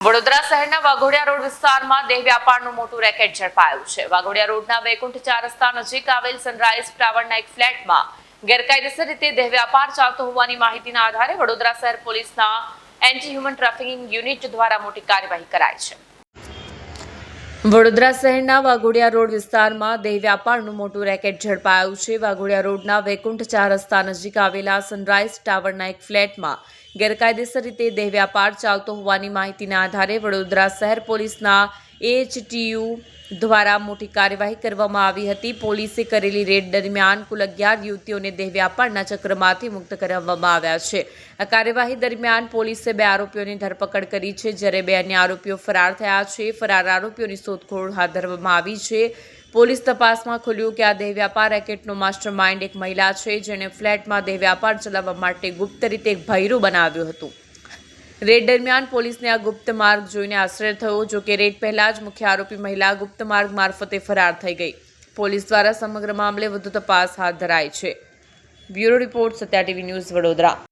વડોદરા શહેરના વાઘોડિયા રોડ વિસ્તારમાં દેહ વ્યાપારનું મોટું રેકેટ ઝડપાયું છે. વાઘોડિયા રોડના વૈકુંઠ ચાર રસ્તા નજીક આવેલ સનરાઈઝ ટાવરના એક ફ્લેટમાં ગેરકાયદેસર રીતે દેહ વ્યાપાર ચાલતો હોવાની માહિતીના આધારે વડોદરા શહેર પોલીસના એન્ટી હ્યુમન ટ્રાફિકિંગ યુનિટ દ્વારા મોટી કાર્યવાહી કરાઈ છે. વડોદરા શહેરના વાઘોડિયા રોડ વિસ્તારમાં દેહ વ્યાપારનું મોટું રેકેટ ઝડપાયું છે. વાઘોડિયા રોડના વૈકુંઠ ચાર રસ્તા નજીક આવેલા સનરાઈઝ ટાવરના એક ફ્લેટમાં ગેરકાયદેસર રીતે દેહ વ્યાપાર ચાલતો હોવાની માહિતીના આધારે વડોદરા શહેર પોલીસના એચટીયુ દ્વારા મોટી કાર્યવાહી કરવામાં આવી હતી. પોલીસે કરેલી રેડ દરમિયાન કુલ અગિયાર યુવતીઓને દેહ વ્યાપારના ચક્રમાંથી મુક્ત કરાવવામાં આવ્યા છે. આ કાર્યવાહી દરમિયાન પોલીસે બે આરોપીઓની ધરપકડ કરી છે, જ્યારે બે અન્ય આરોપીઓ ફરાર થયા છે. ફરાર આરોપીઓની શોધખોળ હાથ ધરવામાં આવી છે. પોલીસ તપાસમાં ખુલ્યું કે આ દેહ વ્યાપાર રેકેટનો માસ્ટર માઇન્ડ એક મહિલા છે, જેણે ફ્લેટમાં દેહ વ્યાપાર ચલાવવા માટે ગુપ્ત રીતે એક ભૈરું બનાવ્યું હતું. રેડ દરમિયાન પોલીસને આ ગુપ્ત માર્ગ જોઈને આશ્ચર્ય થયો, જો કે રેડ પહેલા જ મુખ્ય આરોપી મહિલા ગુપ્ત માર્ગ મારફતે ફરાર થઈ ગઈ. પોલીસ દ્વારા સમગ્ર મામલે વધુ તપાસ હાથ ધરાઈ છે. Bureau report Satya TV news Vadodara.